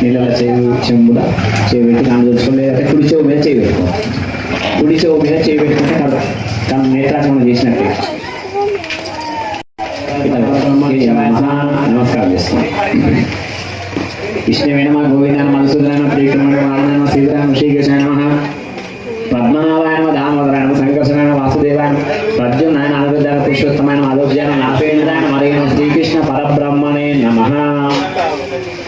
నీళ్ళ చేయి చెంబుల చేయి పెట్టి కాను తెచ్చుకోండి అంటే కుడి చెవు మీద చేయి పెట్టుకో. కుడి చెవు మీద చేయి పెట్టుకుంటే కాదు తను నేత్రాచమనం చేసినట్టే. నమస్కారం చేస్తున్నాం విష్ణువేణ మా గోవిందాన మధుసూదన ప్రియకరణ వామన శ్రీరామ శ్రీకృష్ణ పద్మనాభాయన దామోదరాయన సంకర్షణ వాసుదేవాయన నమ ప్రద్యుమ్నాయన అనురుద్ధాయ పురుషోత్తమాయ నమ అదోజ్యాన నాపేంద్రాయ శ్రీకృష్ణ పరబ్రహ్మణే నమ.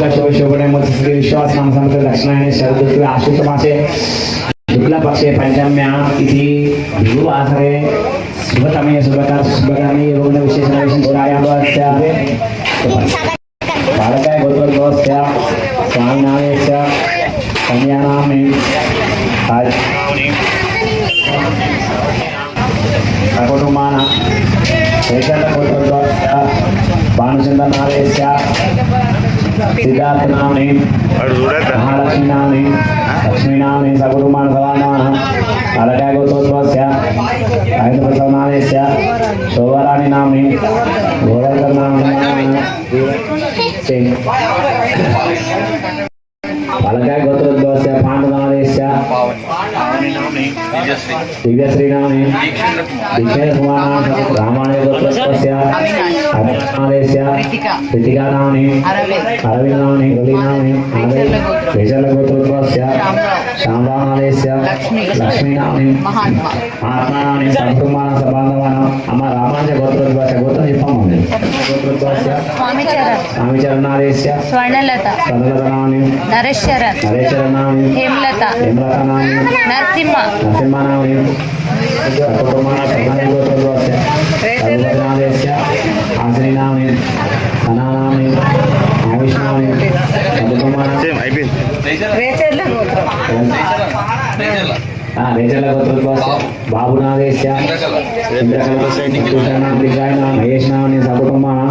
आकाशवाणी शोभणे मधे विश्वास माणसांचं लक्षणाने शरद आशुष मासे शुक्ल पक्षे पंचम्या इति भिगु आसरे शुभतमे शुभकार शुभकर्मी योगविशेषणविशेषायावत्यापे सिद्धार्थ नाम नहीं महालक्ष्मी नाम नहीं लक्ष्मी नाम नहीं सगुरुमान सदा नम अलगा गोत्रोत्वस्य आयुध प्रसवनादेस्य शोभराणी नाम नहीं घोरकर नाम नहीं దివ్యశ్రీనామే దిక్షేకుమార రామాణయ గోత్రోద్భవస్య అభినామేస్య రితికానామే అరవిందామే గలీనామే వేజల గోత్రోద్భవస్య శాంబానామేస్య లక్ష్మీనామే ఆత్మానామే సంకుమాన సబాంధవానం అమ్మ రామాంజ గోత్రోద్భవస్య గోత్రం చెప్పమ్మా మీరు గోత్రోద్భవస్య స్వామిచరణ్ స్వామిచరణాదేశ్య స్వర్ణలత నరేష్ చరణ్ నరేశ్వరనామే హేమలత హేమలతనామే నరసింహ నరసింహనామే hermana, रेचलगोत्रोद्भवस्य बाबुनादेश्य इन्द्रकलपस्यनां दिग्गायनां महेशनां सकुटुम्बानां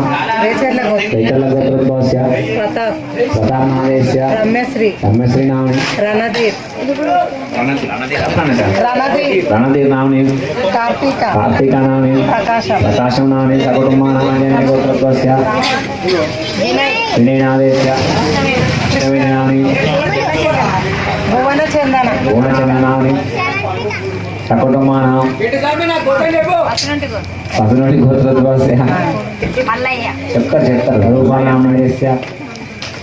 रेचलगोत्रोद्भवस्य प्रतापनादेश्य रम्यश्री रम्यश्री नाम्नि रणदीप रणधीर नाम्नि कार्तिक कार्तिक नाम्नि प्रकाश प्रकाशं नाम्नि सकुटुम्बानां गोत्रोद्भवस्य विनयनादेश्य विनयनाम्नि పూర్ణచంద్రనామే సకుటుంబానాం పదనోటి గోత్రోద్భవస్య మల్లయ్య. చెప్తారు చెప్తారు రూపానామేశ్య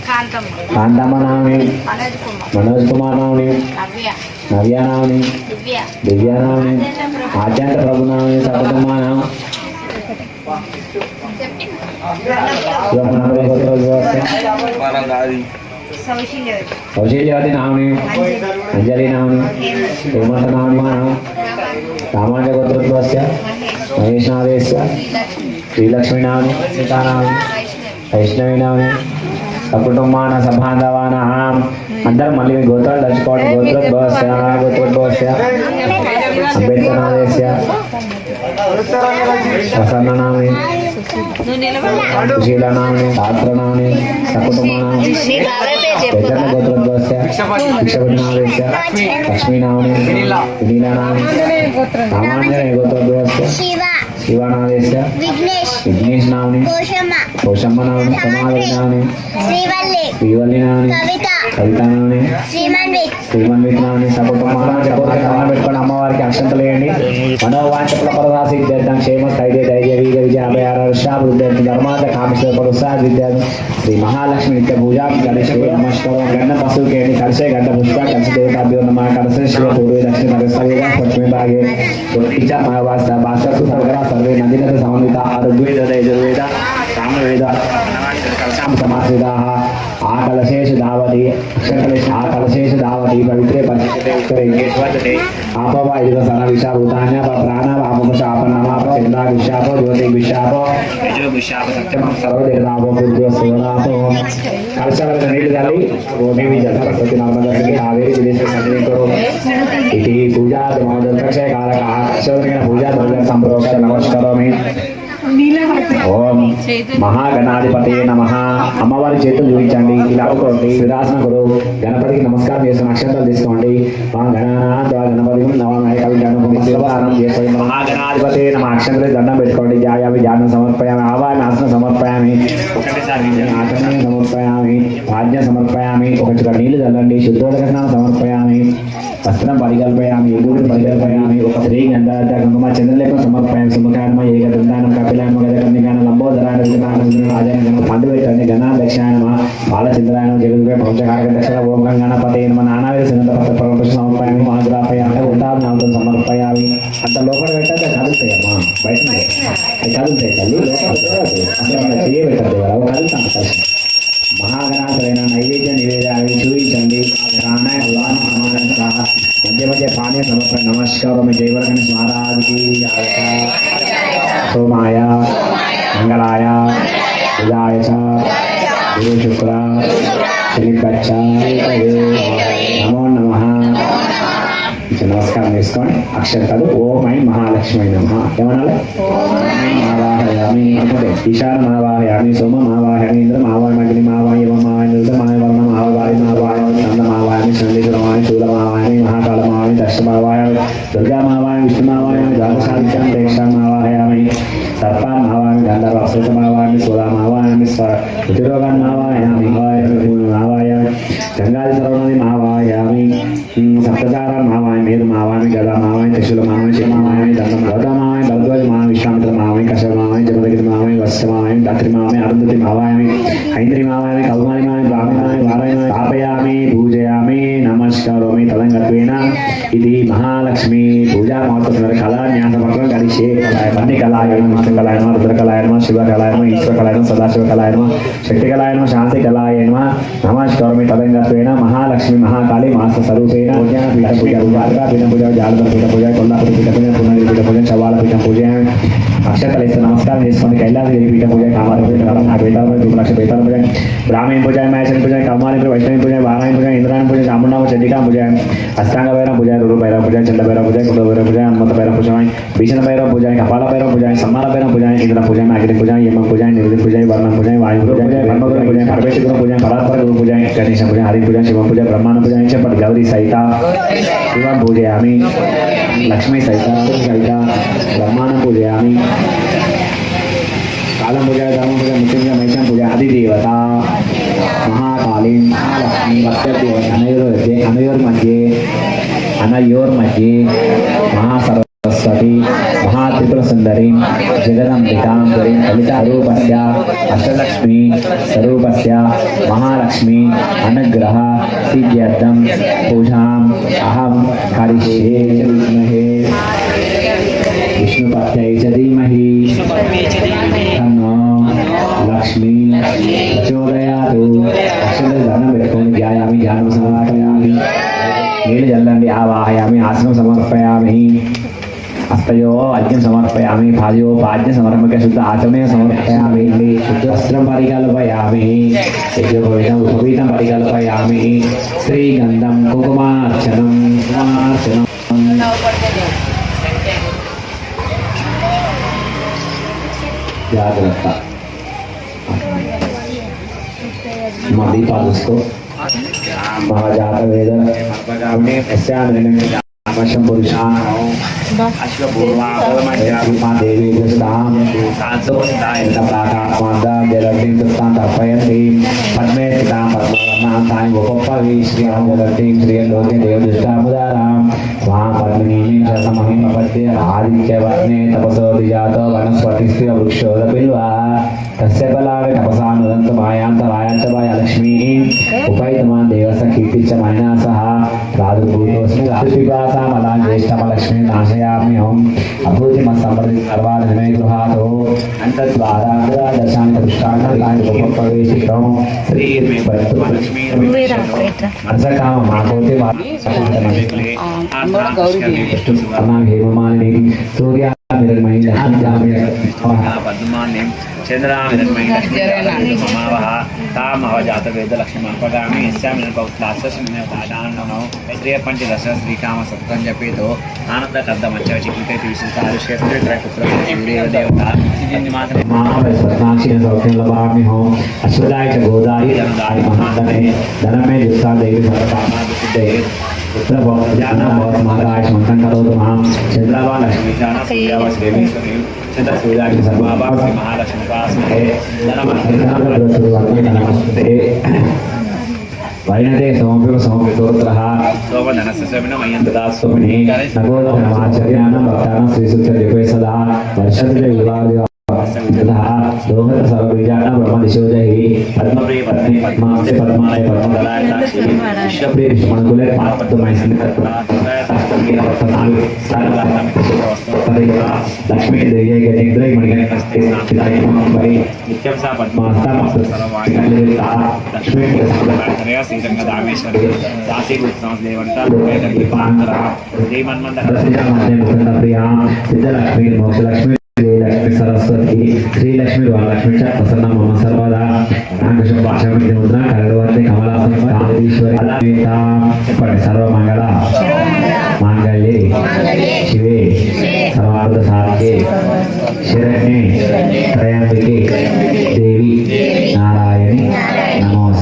కాంతమ్మ కాంతమ్మనామే మనోజ్ కుమార్ మనోజ్ కుమార్ నామే నవ్య. నవ్యానామే దివ్య. దివ్యానామే ఆద్యంత ప్రభునామే సకుటుంబానాం గోత్రోద్భవస్య సౌశల్య కౌశల్యవతి నామే అంజలి నామే హేమంత నామ రామాంజ గోత్రోద్భవస్య మహేష్నాథేశ్య శ్రీలక్ష్మీ నామే సీతానామే వైష్ణవి నామే సకుటుంబాన సబాంధవాన అందరు మళ్ళీ మీ గోత్రాలు తలుచుకోండి గోత్రోద్భవస్య గోత్రోద్భవస్య అంబేద్కర్ నాదేశ్య ప్రసన్న నామే సుశీల నామే శాస్త్ర నామే సకుటుంబానామే చైతన్య గోత్రోద్భవస్య విశ్వవిజ్ఞానస్య లక్ష్మీనామే విలీనామే గోత్రం రామాంజనేయ గోత్రోద్భవస్య శివ శివనామేశ్య విఘ్నేష్ విఘ్నేష్ నామే కోశమ్మ కౌశమ్మ నామే సమాధి నామే శ్రీవల్లి శ్రీవల్లి నామే కవిత కవిత నామే శ్రీమన్విత్ శ్రీమన్విత్ నామే సకుటుంబాన పెట్టుకొని అమ్మవారికి అక్షంతలు వేయండి మనోవాంఛల పరదాసి విద్యార్థం క్షేమ స్థైర్య ధైర్య వీర విజయ అభయ ఆరోష విద్యార్థి ధర్మార్థ కామేశ్వర పరుసా విద్యార్థి శ్రీ మహాలక్ష్మి నిత్య పూజ గణేష్ నమస్కారం గండ పశువు కేండి కలిసే గంట పుష్ప కలిసి దేవతాభ్యో నమ కలిసే శివ పూర్వే దక్షిణ నగస్తవేద పశ్చిమే భాగే ఇచ్చ మహావాస భాస్కర్ సర్గర సర్వే నందినత సమన్విత ఋగ్వేద యజుర్వేద సామవేద కలశాం సమాశ్రితాः ఆ కలశేషు దావతి అక్షరకలశ ఆ కలశేషు దావతి పవిత్రే పరిస్థితే ఆపవ ఇదిగో సన విషాభూతాన్య ప్రాణ ఆపమ శాపనామాప చందా విశాప జ్యోతి విశాప యజో సత్యమం కలశాల జల సరస్వతి విదేశ కరో. ఇది పూజా మహోదక్షయ కాలక పూజా ఓం మహాగణాధిపతి నమ. అమ్మవారి చేతులు చూపించండి. ఇలా అనుకోండి విరాసన గురు. గణపతికి నమస్కారం చేసిన అక్షంతలు తీసుకోండి. మా గణనాథ గణపతి నవనాయ కవి గణపతి శివహారం చేసుకోండి మహాగణాధిపతి నమ. అక్షంతలు దండం పెట్టుకోండి. జాయామి ధ్యానం సమర్పయామి. ఆవామి ఆసనం సమర్పయామి. ఒకటిసారి ఆచరణ సమర్పయామి ఆజ్ఞ సమర్పయామి ఒక చుక్క నీళ్ళు చల్లండి శుద్ధోదక సమర్పయామి. వస్త్రం పరికల్పయామి ఎదురు పరికల్పయామి ఒక స్త్రీ గంధార్థ గంగమ చంద్రలేఖం సమర్పయామి. సుముఖాన్మ ఏక దండానం కపిలాన్మ గజకర్ణికాన లంబోదరాన విజయనాన పండు పెట్టండి గణా దక్షాయనమ బాలచంద్రాయనం జగద్వే పంచకారక దక్షిణ ఓం గణపతి నమ. నానావేద సిద్ధ పత్ర సమర్పయామి. మహాగ్రాపయామి ఉంటాం నామతో సమర్పయామి అంత లోపల పెట్టాక కదులుతాయి అమ్మా బయట అది కదులుతాయి తల్లి లోపల అసలు మన చెయ్యి పెట్టద్దు అవి కదులుతాం కలిసి మహాగణాథులైన నైవేద్య నివేదాన్ని చూపించండి ప్రాణాయ భగవాన్ సమానంగా మధ్య మధ్య పానీయ సమర్పణ నమస్కారం జయవరగణ మహారాజుకి సోమాయ మంగళాయ ఉదాయ చ గురు శుక్ర శ్రీకచ్చ నమో నమ నమస్కారం చేసుకోండి అక్షంతలు ఓం ఐ మహాలక్ష్మి నమ ఏమనాలి మావాహయామి అంటే ఈశాన మావాహయామి సోమ మావాహయామి ఇంద్ర మావాహి అగ్ని మావాహి యమ మావాహి నిరుద మాయవర్ణ మావాహి మావాహి నంద మావాహి చండీశ్వరమాహి శూల మావాహి మహాకాల మావాహి దక్ష మావాహి దుర్గా మావాహి విష్ణు మావాహి ద్వాదశాదిత్యం ప్రేక్షాన్ మావాహయామి సర్ప మావాహి గంధర్వ అప్సరస మావాహి సోలా మావాహయామి రుచిరోగాన్ మావాహయామి మావాహయామి గంగాది సర్వనది మావాహయామి సప్తచారాన్ మావాహి మేరు మావాహి గద మావాహి త్రిశూల మావాహి శివ మావాహి దండం గౌతమ మావాహి భరద్వాజ మావాహి విశ్వామిత్ర మావాహి కశ్యప మావాహి జమదగిరి మావాహి వత్స మావాహి దాత్రి మావాహి అరుంధతి మావాహి ఐంద్రి మావాహి కౌమారి మావాహి బ్రాహ్మణ మావాహి స్థాపయామి పూజయామి నమస్కారమి తదంగత్వేన ఇది మహాలక్ష్మి పూజా మహోత్సవ కళా జ్ఞానపత్రం గడిచే అన్ని కళాయనం విష్ణు కళాయన రుద్ర కళాయన శివ కళాయన ఈశ్వర కళాయనం సదాశివ కళాయన శక్తి కళాయన శాంతి కళాయన నమస్కారమి తదంగత్వేన మహాలక్ష్మి మహాకాళి మాస స్వరూపేణ పూజ పీఠ పూజ ఉపార్గా పీఠ పూజ జాలధర పీఠ పూజ కొల్లాపురి పీఠ పూజ పునగిరి పీఠ పూజ చవాల పీఠ పూజ అక్షతలేస్తే నమస్కారం చేసుకోండి కైలాసగిరి పీఠ పూజ కామార పూజ నాకు పీఠాల పూజ లక్ష పీఠాల పూజ బ్రాహ్మణ పూజ మహేశ్వరి పూజ కౌమారి పూజ వైష్ణవి పూజ వారాయణ పూజ ఇంద్రాయణ పూజ చాముండామ చండికా పూజ అష్టాంగ భైరవ పూజ రురు భైరవ పూజ చండ భైరవ పూజ కుల భైరవ పూజ హనుమత భైరవ పూజ భీషణ భైరవ పూజ కపాల భైరవ పూజ సమ్మాల భైరవ పూజ ఇంద్ర పూజ అగ్ని పూజ యమ పూజ నిరుది పూజ వర్ణ పూజ వాయు పూజ బ్రహ్మగురు పూజ పరమేశ్వర పూజ పరాత్పర గురు పూజ గణేశ పూజ హరి పూజ శివ పూజ బ్రహ్మాండ పూజ చెప్పటి గౌరీ సహిత శివ పూజయామి లక్ష్మీ సహిత సహిత బ్రహ్మాండ పూజయామి కాలం పూజ कालम पूजा धर्म पूजा मृत्युंजय महिषम पूजा आदि देवता महाकालीन महालक्ष्मी वक्तदेवता अनयोर अनयोर मध्ये अनयोर मध्ये महासर्व सरस्वती महात्रिपुर सुंदरी जगदंबिका स्वरूपस्य अष्टलक्ष्मी स्वरूप महालक्ष्मी अनुग्रह सिद्ध्यर्थम पूजा अहम करिष्ये। विष्णुपत्यै పెట్టుకొని ధ్యాయామి ధ్యానం సమర్పయామి నీళ్ళు చల్లండి ఆవాహయామి ఆసనం సమర్పయామి హస్తయో అర్ఘ్యం సమర్పయామి పాదయో పాద్య సమర్పక శుద్ధ ఆచమయ సమర్పయామి శుద్ధ వస్త్రం పరికల్పయామి యజ్ఞోపవీతం ఉపవీతం పరికల్పయామి శ్రీగంధం కుంకుమార్చనం కుమార్చనం జాగ్రత్త महाजातवेदश्यामशं पुरुषान् अश्वपूर्वादेवीस्तां प्राकात्मान्तां तां तर्पयन्ति पद्मे तां पद्मवर्णान्तानि उपपवि श्रियाँ जलतीं श्रियलोके देवदृष्टामुदारां माँ पद्मिनीं समहिमपद्य आदित्यवर्णे तपसो विजातो वनस्पतिस्त्रिय वृक्षोदपिल्वा तस्य बलानि तपसा नुदन्तु मायान्तरायान्त माया लक्ष्मीः తపసో దిజాతో వనస్పతిస్య వృక్షోద బిల్వ తస్య బలావి తపసానుదంత మాయాంత వాయాంత లక్ష్మీ ఉపైతమాన్ దేవస కీర్తించమైన సహ రాజభూతోస్మి రాజపిపాసామలాం సర్వాధమే గృహాతో అంతద్వారా దశాంత దృష్టాంతాన్ని గొప్ప ప్రవేశితం శ్రీ లక్ష్మీ మనసకామ మాకోటి వర్ణం సూర్య पद्मानिं चन्द्रामिरन्मयिमावः ताम् अवजातवेदलक्ष्मीमर्पगामि यस्यामिनपौत्रासशमिनपादान्नौ श्रियपञ्चदश श्रीकामसप्तञ्जपेतो आनन्दकर्दमच्चविचिकृते विशिष्टारुष्यस्त्रित्रपुत्रदेवता सौख्यं लभामि हो अश्वदाय च गोदायि धनदाय महादने धनं मे दुस्सा देवी सर्वकामा सिद्धये पुत्र बहुत जाना बहुत महाराज मंथन करो तो महाम चंद्रावा लक्ष्मी जाना सूर्यावा देवी सुनील चंद्र सूर्या की सर्वाभा श्री महालक्ष्मी पास में नमस्ते वैनते समपिव समपितोत्रः सोमधनस्य स्वमिन मय्यं ददातु स्वप्ने नगोदमाचर्याणां भक्तानां श्रीसूत्र जपे सदा वर्षस्य विवाह हाँ, दोहर सर्वजाना ब्रह्म दिशोजहि पद्मप्रिय पत्नी पद्मांसे पद्माय पद्मदलाय साक्षी विश्वप्रिय विश्वमणकुले पादपद्मय संकल्पना अष्टमीन पत्तनाल सर्वदातम पदयता लक्ष्मी देवी गणेन्द्रै मणिगण हस्ते साक्षिताय मंबरी नित्यम सा पद्मास्ता मस्त सर्वाय कलिता लक्ष्मी प्रसन्नया श्रीरंग दामेश्वरी दासी गुत्सांस देवंता लोके कल्पांतरा श्री मनमंद रसिजा मध्य मुकुंद प्रिया లక్ష్మి సరస్వతి శ్రీలక్ష్మి వరలక్ష్మి ప్రసన్న మమ సర్వదా నాకృష్ణ భాషామితి ముద్ర కలగవంతి కమలాశ్వరి సర్వమంగళ మాంగళ్యే శివే సర్వార్థ సాధ్యే శిరణ్యే త్రయంబికే దేవి నారాయణి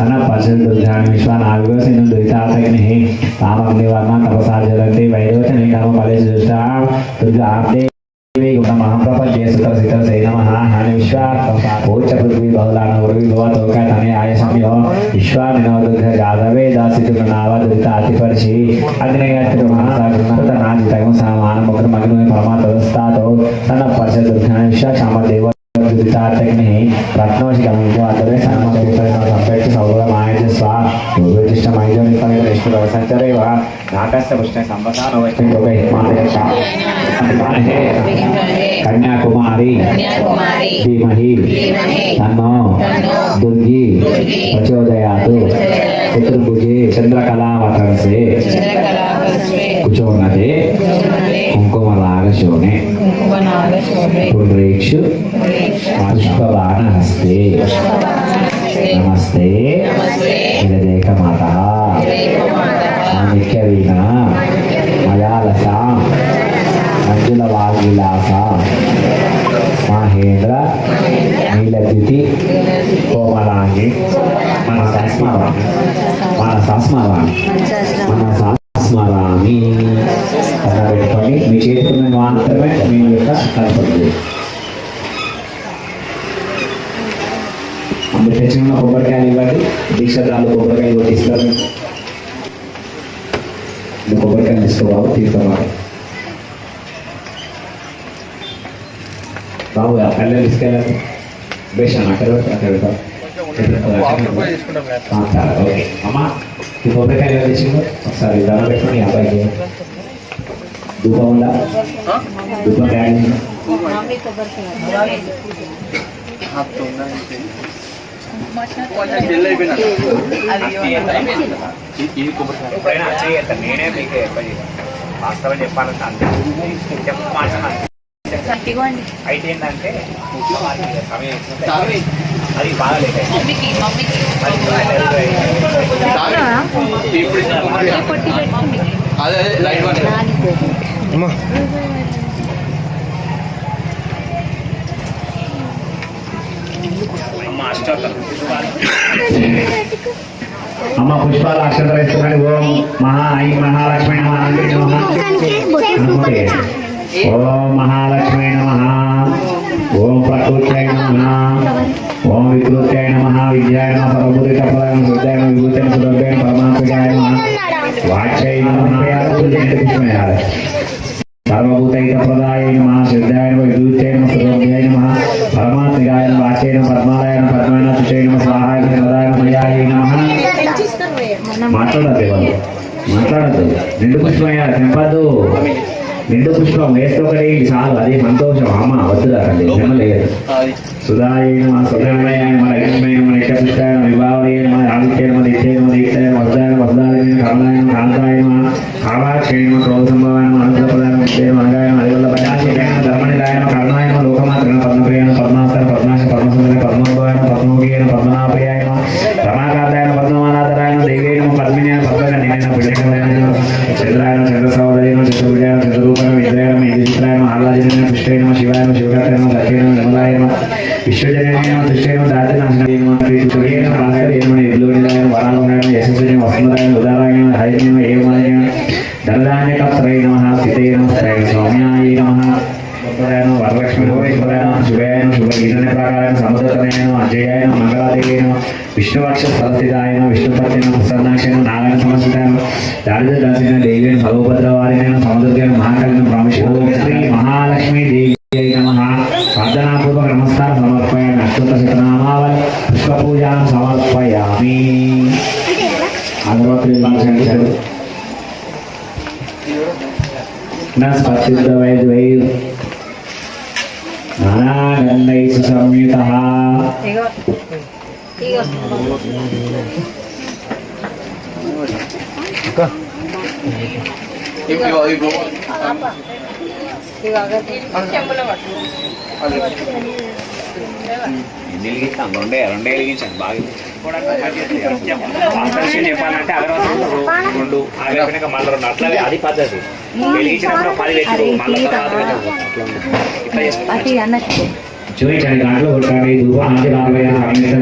అన్న పశువులు దుర్ధాన్ని విశ్వ నాలుగో సిను దురితాసగ్ని తామగ్నివర్మ తపసా జరంతి వైరోచని కర్మ ఫలేషుష్ట దుర్గాబ్దే మహాప్రపంచే సుత సిత సేన మహాహాని విశ్వ ఓచ పృథ్వీ బహుళాన ఉరువి భవ తోక తనే ఆయసంయో విశ్వ నినోదుర్ధ జాదవే దాసితు నావ దురిత అతిపరిచి అగ్నేయత్రు మహాసాగుణ నాజితగు సమాన ముఖ మగ్న పరమాత్మస్తాతో తన పశ దుర్ధాన్ని విశ్వ క్షామదేవ ಸಿದ್ಧಾರ್ಥಗ್ನಿ ರತ್ನವಶಿಕಲಂಕವಾದರೆ ಸನ್ಮತವಿತರಣ ಸಂಪೇಕ್ಷ ಸೌರ ಮಾಯಜ ಸ್ವಾ ಜ್ಯೋತಿಷ್ಠ ಮೈಜೋ ನಿಪಂಗಿರ ವಿಷ್ಣು ರವಸಂಚರೇವ ನಾಟಸ್ಯ ಪುಷ್ಣ ಸಂಪತಾನ ವೈಷ್ಣು ಯೋಗ ಹಿಮಾದೇಶ ಕನ್ಯಾಕುಮಾರಿ ಧೀಮಹಿ ತನ್ನೋ ದುರ್ಗಿ ಪ್ರಚೋದಯಾತು పుత్రుడికి చంద్రకళా వతంసే కూర్చోన్నది कुचोन्नते कुङ्कुमरागशोणे पुण्ड्रेक्षु पुष्पबाणहस्ते नमस्ते विरदेकमातः माणिक्यवीणा मयालसा మంజులవాగిలాస మహేంద్ర నీలద్యుతి కోమలాంగి మన సంస్మరామి మన సంస్మరామి మన సంస్మరామి మాత్రమే మీ యొక్క కనపడుతుంది. అందుకు తెచ్చిన కొబ్బరికాయలు ఇవ్వండి. దీక్షదాలు కొబ్బరికాయలు కూడా ఇస్తారు నువ్వు కొబ్బరికాయలు తీసుకోబాబు తీసుకోవాలి. బాబు ఆ కళ్ళని తీసుకెళ్ళాలి బేషన్ అక్కడ అక్కడ పెడతా. ఓకే. అమ్మా ఈ కొబ్బరికాయలు ఎవరు తెచ్చిందో? ఒకసారి ధర పెట్టుకోండి ఈ అబ్బాయికి ధూపం ఉందా ధూపం డాడీ. నేనే మీకు చెప్పాలి వాస్తవం చెప్పాలంటే అంతే చెప్పు మాట ఇదిగోండి అయితే ఏంటంటే. అది బాగాలేదు అది పొట్టి పెట్టుకోండి అదే లైట్ అమ్మ. అమ్మ పుష్పాలు అక్షంతలు వేస్తున్నాడు ఓం మహా ఐ మహాలక్ష్మి నమ. ఓం మహాలక్ష్మి నమ. ఓం ప్రకృత్యై నమ. ఓం వికృత్యై నమ. విద్యాయ నమ. తపదాయ నమ. శుద్ధాయ నమ. పరమాత్మకాయ వాచ్యై సర్వభూతైక ప్రదాయ నమ సిద్ధాయ నమ విద్యుత్యై నమ సురభ్యాయ నమ పరమాత్మికాయ నమ వాచ్యై నమ పద్మాలయ నమ పద్మాయ నమ నమ స్వాహాయ నమ ప్రదాయ మయాయ నమ. మాట్లాడద్దు వాళ్ళు మాట్లాడద్దు. నిండు పుష్పమయ్యా తెంపద్దు. నిండు పుష్పం వేస్తే చాలు. అది సంతోషం. అమ్మ వద్దు అక్కడ జన్మ లేదు సుధాయ నమ సుధాయ నమ లక్ష్మీ నమ నిత్యపుష్టాయ నమ విభావయ నమ ఆదిత్య నమ నిత్య నమ దీప్తాయ నమ వరదాయ నమ వరదాయ నమ కమలాయ నమ కాంతాయ నమ కామాక్షయ నమ క్రోధ సంభవాయ నమ అనుగ్రహప్రదాయ నమ విద్య నమ అనగాయ నమ అదివల్ల పయాశయ నమ ధర్మనిదాయ నమ కరుణాయ నమ లోకమాత్ర నమ పద్మప్రియ నమ పద్మాస్తర పద్మాశ పద్మసుందర పద్మోద్భవాయ నమ పద్మోగియ నమ పద్మనాభయాయ నమ రమాకాంతాయ నమ పద్మమానాథరాయ నమ దేవే నమ పద్మిని నమ పద్మగణినే నమ పిడకరాయ నమ చంద్రాయ నమ చంద్రసౌదయ నమ చతుర్భుజాయ నమ చతురూపాయ నమ విద్యాయ నమ ఇంద్రజిత్రాయ నమ ఆహ్లాదిన నమ పుష్టాయ నమ నమ స్థితే నమ స్థాయ సౌమ్యాయ నమ. శుభాయ వరలక్ష్మి శుభాయ శుభాయన శుభాయ నమ శుభ గీతన ప్రాకారాయ నమ సముద్రతనయ నమ విష్ణువక్ష సరస్థితాయన నమ విష్ణుపతి నారాయణ సమస్తితాయ దారిద్ర దాసిన దేవిని అయిన సర్వభద్రవారిన వైద్వై నానాగంధై సుసంయుతః ఇగో ఎన్ని వెలిగించాను రెండే రెండే వెలిగించాను బాగా చెప్పాలంటే అగరవత్తులు రెండు అగరపోయినాక మళ్ళీ రెండు. అట్లాగే అది పద్ధతి. వెలిగించినప్పుడు పది పెట్టు మళ్ళీ. ఇట్లా చేస్తాను చూపించండి దాంట్లో కొట్టండి ధూప సంగీతం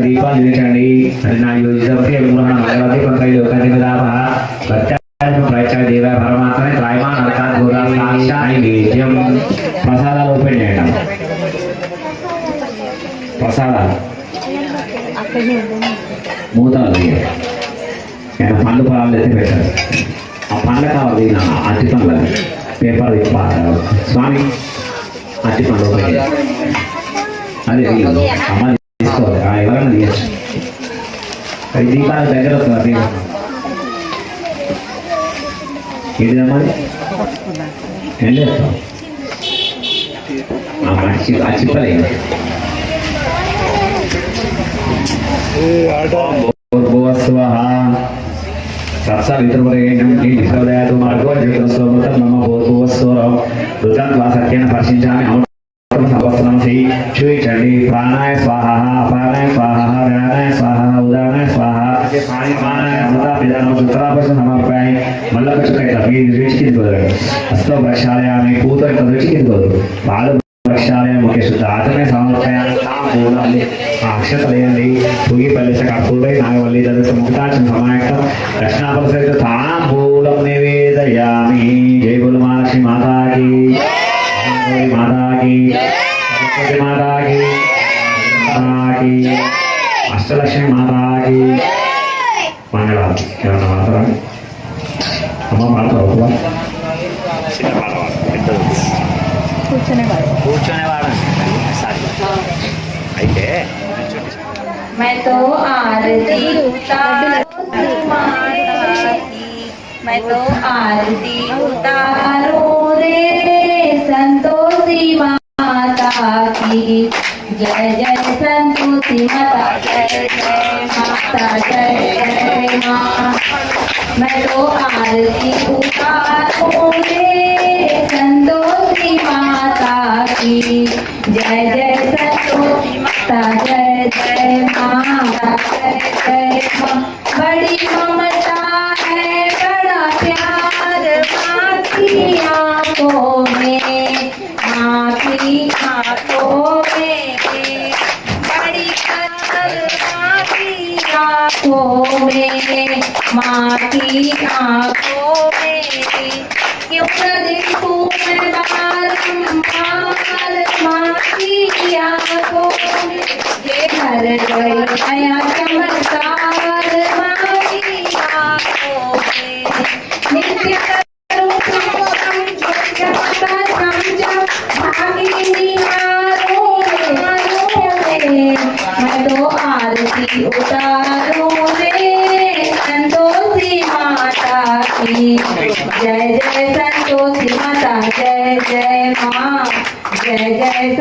దీపాలు చూపించండి అది నా యోజితవతి అభిమోహన భగవతి కొంత లోకాది దాప ప్రత్యేక ప్రత్యేక దేవ పరమాత్మ త్రైమా నరకా సాక్షా నైవేద్యం. ప్రసాదాలు ఓపెన్ చేయండి. ప్రసాదాలు? అక్కడనే మూతలు నేను పండ్లు పొలాలు ఎత్తి పెట్టాను. ఆ పండ్ల కావాలి నా అట్టి పండ్ల పేపర్ ఇప్పాలి స్వామి అట్టి పండ్లు ఓపెన్ అది అమ్మ తీసుకోవాలి. ఆ, ఎవరైనా తీయచ్చు. అది దీపాల దగ్గర వస్తుంది దీపం. ఏంటిదమ్మా ఏం చేస్తాం ఆ మనిషి ఆ చిప్పలే భూర్భువస్వః సత్సవితుర్వరేణ్యం నీ విశ్వదయాతు మార్గో జ్యోతిరస్వమృతం మమ భూర్భువస్వరం రుతం వా సత్యేన స్పర్శించామి ఔషధం సంవత్సరంసి చూయించండి ప్రాణాయ స్వాహ అపానాయ స్వాహ వ్యానాయ స్వాహ ఉదానాయ స్వాహ ప్రాణాయ అమృత పిదానం సుతరాపశ సమర్పాయి మల్లకచుకై తప్పి రుచికి కుదరడు హస్తో ప్రక్షాళయామి పూత రుచికి కుదరదు పాలు కర్పూరై నాగవల్లి దళిత ముక్తాచం సమాయకం దక్షిణాపరిసరిత तो आरती उतारूं मैं तो आरती उतारो रे। जय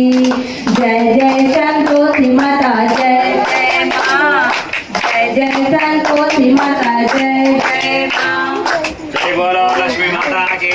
जय जय संतोषी माता जय जय माँ जय जय संतोषी माता जय जय माँ जय बोलो लक्ष्मी माता की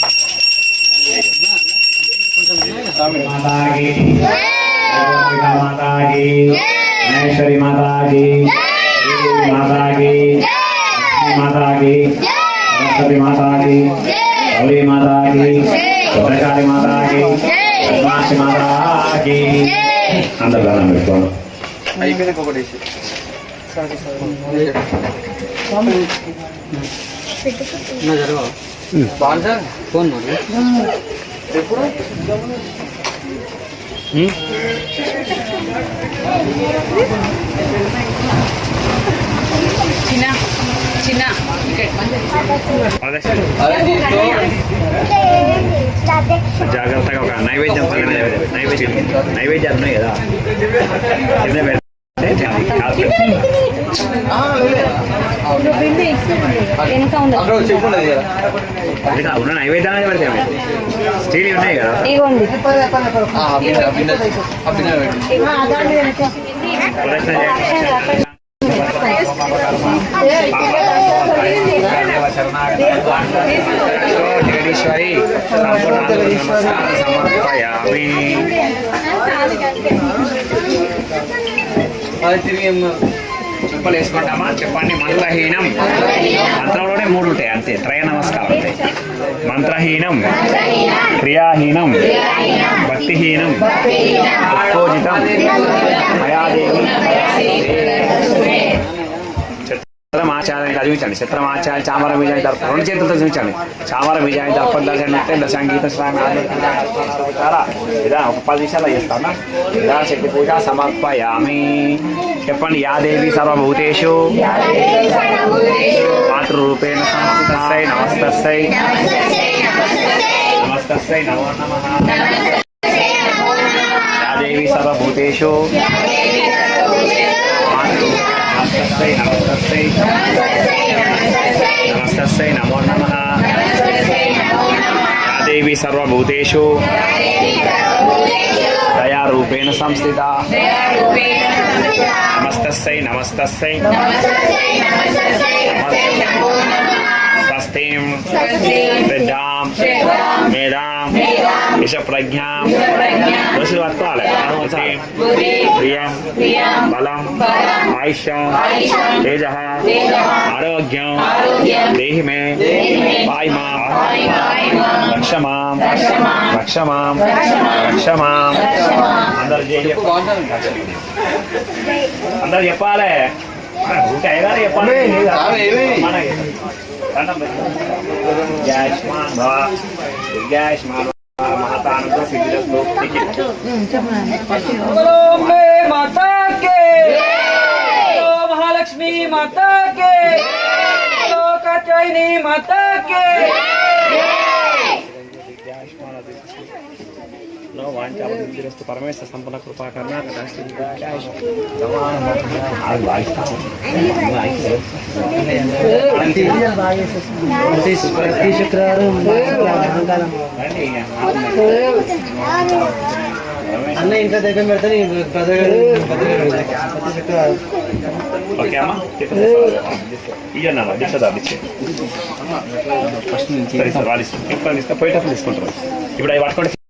సార్ ఫోన్ ఎప్పుడు? చిన్న చిన్న. జాగ్రత్తగా ఒక నైవేద్యం నైవేద్యం నైవేద్యాలు ఉన్నాయి కదా. కింద కదా అది ఉన్న నైవేద్యాలు పెడితే స్టీల్ ఉన్నాయి కదా ఇగోండి. ఆ, ఆ బిందె, ఆ బిందె, ఆ బిందె పెట్టు. ప్రదక్షిణ చేయండి. జగదీశ్వరి నమస్కారం సమర్పయామి అది తిరిగి చెప్పలు వేసుకుంటామా చెప్పండి మంత్రహీనం. మంత్రంలోనే మూడు ఉంటాయి అంతే త్రయ నమస్కారం అంతే. మంత్రహీనం క్రియాహీనం భక్తిహీనం ఉత్కోజితం మయాదేవి. చిత్రమాచార్యం చదివించండి చిత్రం ఆచార్య చామర విజయాన్ని దర్ప రెండు చేతులతో చూపించండి. చామర విజయాన్ని దర్పణ దర్శనం దశాంగీత శ్రామ ఒక పది నిమిషాలు చేస్తానా? ఇదా శక్తి పూజ సమర్పయామి. చెప్పండి యాదేవి సర్వభూతేషు. మాతృరూపేణ సంస్థై నమస్తస్సై. నమస్తస్సై నమో నమ. యాదేవి సర్వభూతేషు. నమస్తస్సై నమస్తస్సై నమస్తస్సై నమో నమః యాదేవి సర్వభూతేషు దయారూపేణ సంస్థిత నమస్తస్సై నమస్తస్సై స్వస్తిం విద్యాం మేధాం యశ ప్రజ్ఞాం దోషులు పట్టుకోవాలి ప్రియం బలం ఆయుష్యం తేజ ఆరోగ్యం దేహి మే వాయుమాం రక్షమాం రక్షమాం రక్షమాం అందరు జై చెప్పు. అందరు చెప్పాలి ఊరికే అయ్యగారు చెప్పాలి జ్ఞాస్మాన్ భవ జ్ఞాస్మాన్ మహతానంద శిబిరస్లో మాతా కే మహాలక్ష్మి మాతా కే లోక చైనీ మాతా కే పూర్ణ వాంఛావృద్ధిరస్తు పరమేశ్వర సంపన్న కృపా కర్ణాటక అన్న ఇంట్లో దగ్గర పెడితే పెద్దగాడు ప్రతి శుక్రవారం పోయేటప్పుడు తీసుకుంటారు ఇప్పుడు అవి పట్టుకోండి